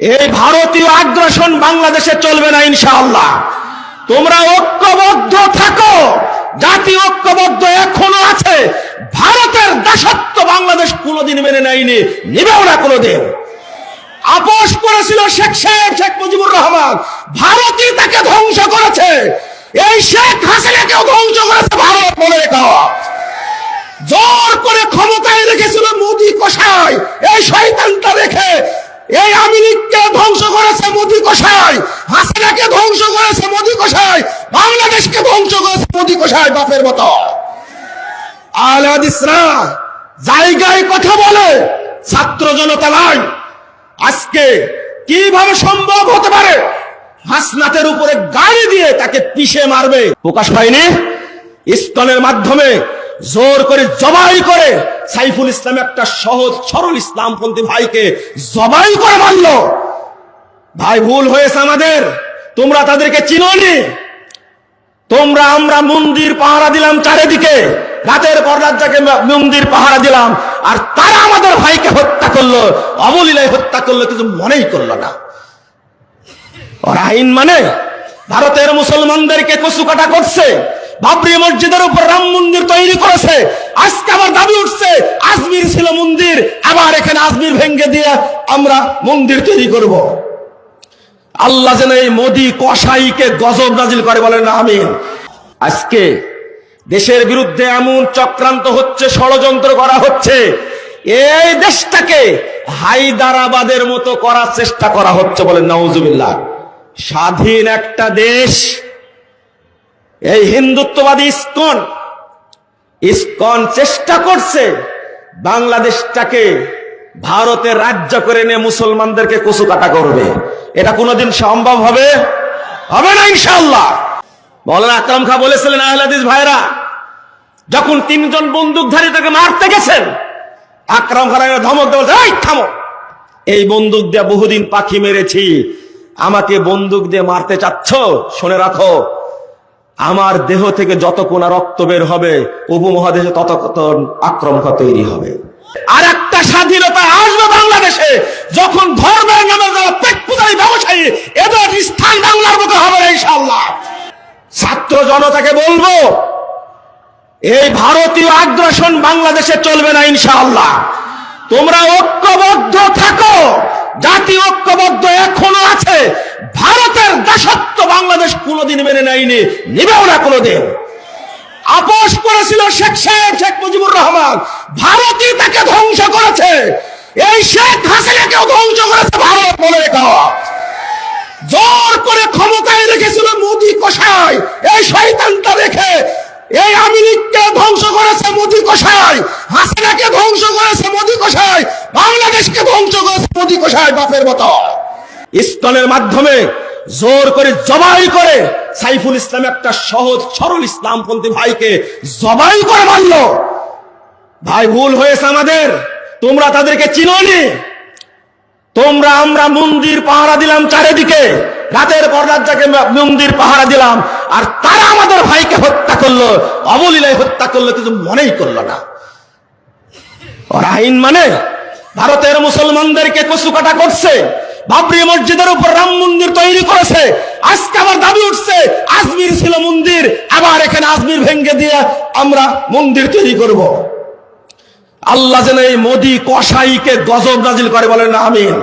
এই ভারতীয় আগ্রাসন বাংলাদেশে চলবে না ইনশাআল্লাহ। তোমরা ঐক্যবদ্ধ থাকো, জাতি ঐক্যবদ্ধ এখনও আছে, ভারতের দাসত্ব বাংলাদেশ কোনোদিন মেনে নেয়নি, নিবেও না কোনোদিন। আপোষ করেছিল শেখ সাহেব, শেখ মুজিবুর রহমান। ভারতই তাকে ধ্বংস করেছে। এই শেখ হাসিনাকেও ধ্বংস করেছে ভারত বলে জোর করে ক্ষমতায় রেখেছিল মোদি কষাই এই শয়তানটা রেখে এই আমিরিককে ধ্বংস করেছে মোদি কষাই হাসিনাকে ধ্বংস করেছে মোদি কষাই বাংলাদেশকে ধ্বংস করেছে মোদি কষাই বাপের মতো। আলাদিসরা জায়গায় কথা বলে, ছাত্র জনতা নাই। আজকে কীভাবে সম্ভব হতে পারে? হাসনাতের উপরে গাড়ি দিয়ে তাকে পিষে মারবে। প্রকাশ পায়নি? ইস্কনের মাধ্যমে জোর করে জবাই করে সাইফুল ইসলাম একটা সহজ, সরল ইসলামপন্থী ভাইকে জবাই করে মারল। ভাই, ভুল হয়েছে আমাদের। তোমরা তাদেরকে চিনোনি। তোমরা, আমরা মন্দির পাহারা দিলাম চারিদিকে। রাতের পর রাত যাকে মন্দির পাহারা দিলাম। আর তারা আমাদের ভাইকে হত্যা করল। অবলীলায় হত্যা করল কিছু মনেই করল না। আইন মানে ভারতের মুসলমানদেরকে কচুকাটা করছে। বাবরি মসজিদের উপর রাম মন্দির তৈরি করেছে। আজকে আবার দাবি উঠছে, আজমির ছিল মন্দির, আবার এখানে আজমির ভেঙ্গে দিয়ে আমরা মন্দির তৈরি করব। আল্লাহ যেন এই মোদি কসাইকে গজব নাজিল করে বলেন, আমিন। আজকে দেশের বিরুদ্ধে এমন চক্রান্ত হচ্ছে, ষড়যন্ত্র করা হচ্ছে, এই দেশটাকে হায়দারাবাদের মতো করার চেষ্টা করা হচ্ছে বলেন নওজুবিল্লাহ স্বাধীন একটা দেশ এই হিন্দুত্ববাদী ইস্কন ইস্কন চেষ্টা করছে বাংলাদেশটাকে ভারতের রাজ্য করে নিয়ে মুসলমানদেরকে কচু কাটা করবে। এটা কোনোদিন সম্ভব হবে? হবে না ইনশাল্লাহ বলেন আকরাম খা বলেছিলেন আহলাদিস ভাইরা, যখন তিনজন বন্দুকধারী তাকে মারতে গেছেন, আকরাম খান ধমক দেওয়া থামো। এই বন্দুক দিয়ে বহুদিন পাখি মেরেছি। আমাকে বন্দুক দিয়ে মারতে চাচ্ছ, শুনে রাখো। আমার দেহ থেকে যত কোনা রক্ত বের হবে উপমহাদেশে তত আক্রমণ তৈরি হবে। আর একটা স্বাধীনতা আসবে বাংলাদেশে, যখন ধর্মের নামে যারা ব্যবসায়ী, এদের স্থান বাংলার মতো হবে ইনশাল্লাহ ছাত্র জনতাকে বলব, এই ভারতীয় আগ্রাসন বাংলাদেশে চলবে না ইনশাআল্লাহ। তোমরা ঐক্যবদ্ধ থাকো, জাতি ঐক্যবদ্ধ এখনও আছে দাসত্ব বাংলাদেশ কোনোদিন মেনে নেয়নি, নিবেও না কোনোদিন। আপোষ করেছিল শেখ সাহেব, শেখ মুজিবুর রহমান। ভারতই তাকে ধ্বংস করেছে। এই শেখ হাসিনাকেও ধ্বংস করেছে ভারত বলে রেখা। জোর করে ক্ষমতায় রেখেছিল মোদি কষাই এই শয়তানটা রেখে এই আমিরিককে ধ্বংস করেছে মোদি কষাই হাসিনাকে ধ্বংস করেছে মোদি কষাই বাংলাদেশকে ধ্বংস করেছে মোদি কষাই বাপের মতো। ইস্কনের মাধ্যমে জোর করে জবাই করে সাইফুল ইসলাম একটা সহজ, সরল ইসলামপন্থী ভাইকে জবাই করে মারল। ভাই, ভুল হয়েছে আমাদের। তোমরা তাদেরকে চিনোনি। তোমরা আমরা মন্দির পাহারা দিলাম চারিদিকে। রাতের পর রাত যাকে মন্দির পাহারা দিলাম। আর তারা আমাদের ভাইকে হত্যা করল। অবলীলায় হত্যা করল, কিছু মনেই করল না। আইন মানে ভারতের মুসলমানদেরকে কচুকাটা করছে। বাবরি মসজিদের উপর রাম মন্দির তৈরি করেছে আজকে আবার দাবি উঠছে, আজমির ছিল মন্দির, আবার এখানে আজমির ভেঙ্গে দিয়ে আমরা মন্দির তৈরি করব। আল্লাহ যেন এই মোদি কসাইকে গজব নাজিল করে বলেন, আমিন